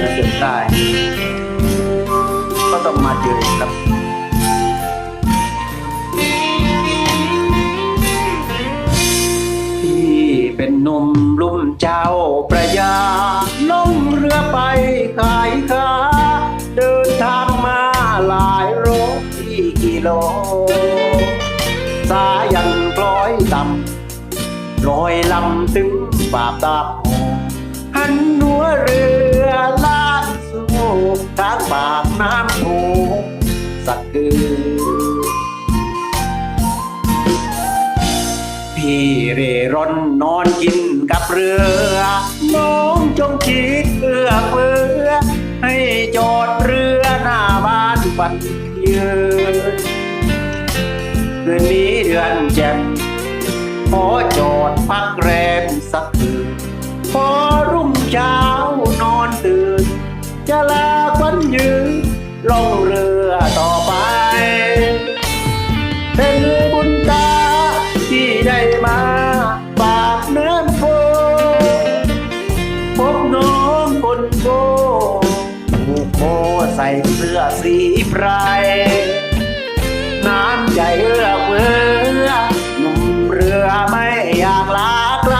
ได้ก็ต้องมาเจอกครับพี่เป็นนมลุ่มเจ้าประยาล่องเรือไปขายค้าเดินทางมาหลายร้อยกิโล สายันกล้อยต่ำลอยลำถึงบาปตาหันหัวเรือ พี่เร่ร่อนนอนกินกับเรือ น้องจงคิดเอื้อเฟื้อ ให้จอดเรือหน้าบ้านปันยืนคืนนี้เดือนแจ่มขอจอดพักแรมสักคืนพอรุ่งเช้านอนตื่น จะลาควันยืนลงเรือ อสีไพรน้ำใจเอื้อเฟื้อหนุ่มเรือไม่อยากลาไกล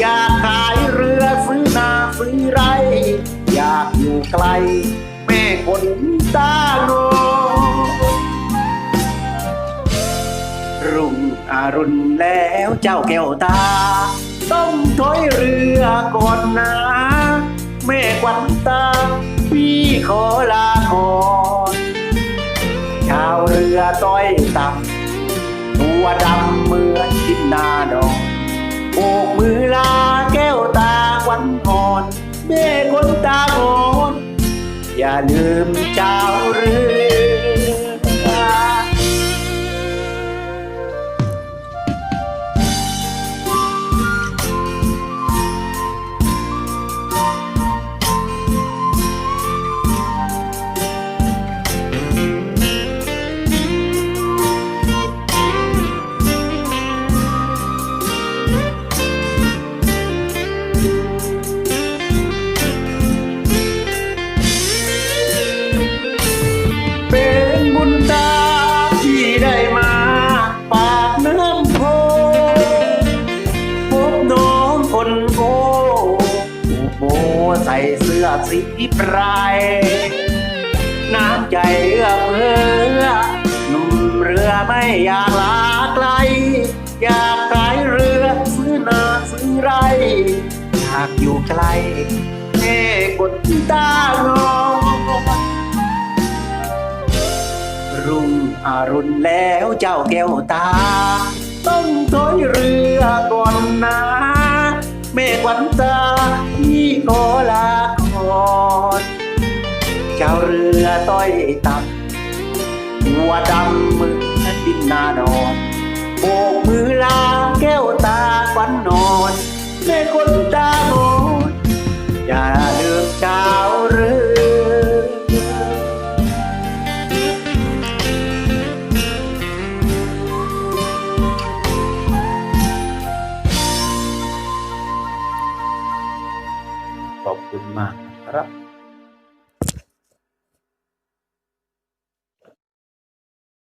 อยากขายเรือซื้อนาซื้อไร อยากอยู่ไกล แม่คนตาโนรุ่งอรุณแล้วเจ้าแก้วตา ต้องถอยเรือก่อนนะ แม่ควันตา พี่ขอลาก่อนชาวเรือต้อยต่ำตัวดำเหมือนทินนาดอนโบกมือลาแก้วตาวันอ่อนแม่คนตาโอนอย่าลืมเจ้าเรือ ใส่เสื้อสีไพรน้ำใจเอื้อเฟื้อหนุ่มเรือไม่อยากลาไกล อยากขายเรือซื้อนาซื้อไรอยากอยู่ไกลแม่กดตางอรุ่งอรุณแล้วเจ้าแก้วตา ต้องถอยเรือก่อนนะเมฆวันตา ต้อยต่ำหัวดำมือดินนาดอนโบกมือลาแก้วตาควันนอนแม่คนตาโอนอย่าลืมเจ้าเรือขอบคุณมากครับ